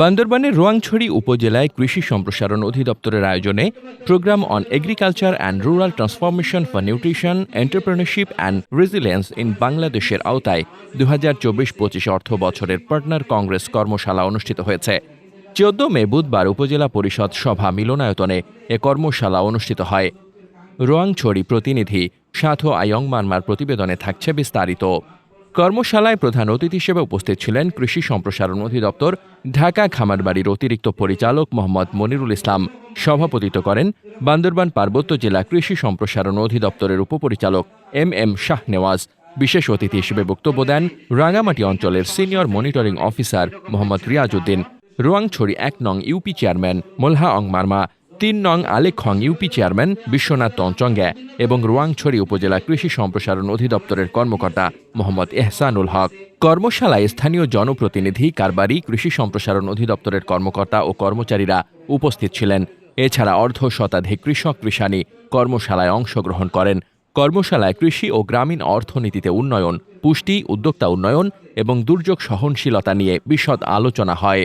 বান্দরবানের রোয়াংছড়ি উপজেলায় কৃষি সম্প্রসারণ অধিদপ্তরের আয়োজনে program on agriculture and rural transformation for nutrition entrepreneurship and resilience in বাংলাদেশের আওতায় দু হাজার চব্বিশ পঁচিশ অর্থ বছরের পার্টনার কংগ্রেস কর্মশালা অনুষ্ঠিত হয়েছে। চোদ্দ মে বুধবার উপজেলা পরিষদ সভা মিলনায়তনে এ কর্মশালা অনুষ্ঠিত হয়। রোয়াংছড়ি প্রতিনিধি সাথো আয়ং মানমার প্রতিবেদনে থাকছে বিস্তারিত। কর্মশালায় প্রধান অতিথি হিসেবে উপস্থিত ছিলেন কৃষি সম্প্রসারণ অধিদপ্তর, ঢাকা খামারবাড়ির অতিরিক্ত পরিচালক মোহাম্মদ মনিরুল ইসলাম। সভাপতিত্ব করেন বান্দরবান পার্বত্য জেলা কৃষি সম্প্রসারণ অধিদপ্তরের উপপরিচালক এম এম শাহ নেওয়াজ। বিশেষ অতিথি হিসেবে বক্তব্য দেন রাঙামাটি অঞ্চলের senior monitoring officer Mohammad Riazuddin. Rowangchhari এক নং ইউপি চেয়ারম্যান মোলহা অং মার্মা তিন নং আলেখং ইউপি চেয়ারম্যান বিশ্বনাথ তঞ্চঙ্গে এবং রোয়াংছড়ি উপজেলা কৃষি সম্প্রসারণ অধিদপ্তরের কর্মকর্তা মোহাম্মদ এহসানুল হক। কর্মশালায় স্থানীয় জনপ্রতিনিধি, কারবারি, কৃষি সম্প্রসারণ অধিদপ্তরের কর্মকর্তা ও কর্মচারীরা উপস্থিত ছিলেন। এছাড়া অর্ধ শতাধিক কৃষক কৃষানি কর্মশালায় অংশগ্রহণ করেন। কর্মশালায় কৃষি ও গ্রামীণ অর্থনীতিতে উন্নয়ন, পুষ্টি, উদ্যোক্তা উন্নয়ন এবং দুর্যোগ সহনশীলতা নিয়ে বিশদ আলোচনা হয়।